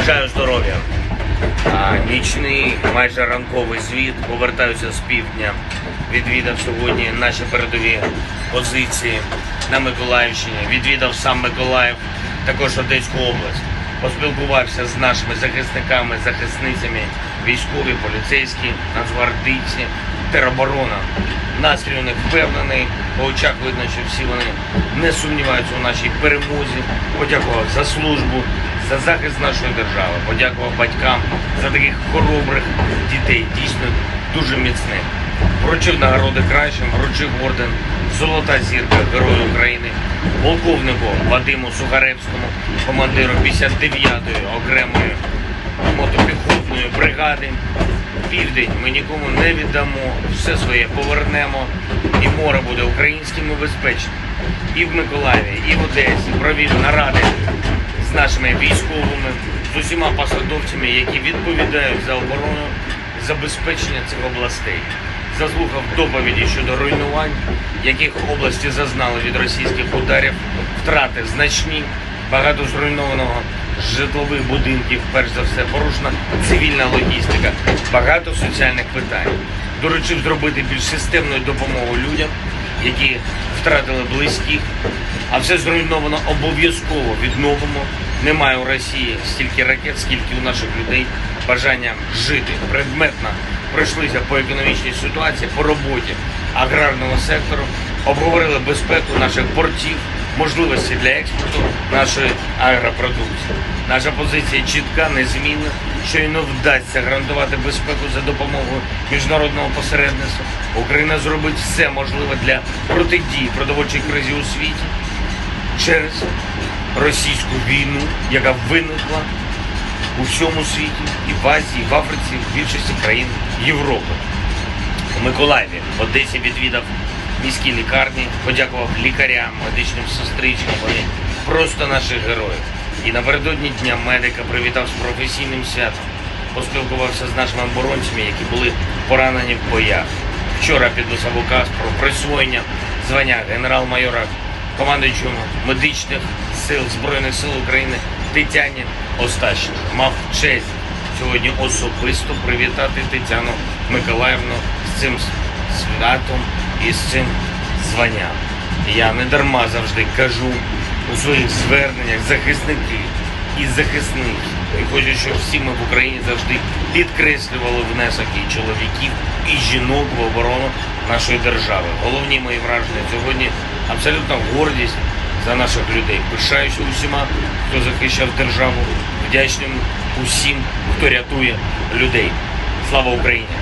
Бажаю здоров'я. Нічний, майже ранковий звіт. Повертаюся з півдня. Відвідав сьогодні наші передові позиції на Миколаївщині. Відвідав сам Миколаїв, також Одеську область. Поспілкувався з нашими захисниками, захисницями, військові, поліцейські, нацгвардійці, тероборона. Настрій у них впевнений, по очах видно, що всі вони не сумніваються у нашій перемозі. Подякував за службу, за захист нашої держави. Подякував батькам за таких хоробрих дітей, дійсно дуже міцних. Вручив нагороди кращим, вручив орден Золота зірка Герою України, полковнику Вадиму Сухаревському, командиру 59-ї окремої мотопіхотної бригади. Південь ми нікому не віддамо, все своє повернемо, і море буде українським і безпечним. І в Миколаєві, і в Одесі провів наради з нашими військовими, з усіма посадовцями, які відповідають за оборону, забезпечення цих областей. Заслухав доповіді щодо руйнувань, яких області зазнали від російських ударів, втрати значні, багато зруйнованого житлових будинків, перш за все, порушена цивільна логістика, багато соціальних питань. Доручив зробити більш системною допомогу людям, які втратили близьких, а все зруйновано обов'язково відновимо. Немає у Росії стільки ракет, скільки у наших людей бажання жити. Предметно пройшлися по економічній ситуації, по роботі аграрного сектору, обговорили безпеку наших портів, можливості для експорту нашої агропродукції. Наша позиція чітка, незмінна. Щойно вдасться гарантувати безпеку за допомогою міжнародного посередництва. Україна зробить все можливе для протидії продовольчій кризі у світі через російську війну, яка виникла у всьому світі, і в Азії, і в Африці, і в більшості країн Європи. У Миколаєві, Одесі відвідав міські лікарні, подякував лікарям, медичним сестричкам. Вони просто наші герої. І напередодні Дня медика привітав з професійним святом. Поспілкувався з нашими оборонцями, які були поранені в боях. Вчора підписав указ про присвоєння звання генерал-майора командуючому медичних сил Збройних сил України Тетяні Остащенко. Мав честь сьогодні особисто привітати Тетяну Миколаївну з цим святом і з цим званням. Я не дарма завжди кажу у своїх зверненнях захисники і захисниці. І хочу, щоб всі ми в Україні завжди підкреслювали внесок і чоловіків, і жінок в оборону нашої держави. Головні мої враження сьогодні абсолютна гордість за наших людей. Пишаюся усіма, хто захищав державу, вдячним усім, хто рятує людей. Слава Україні!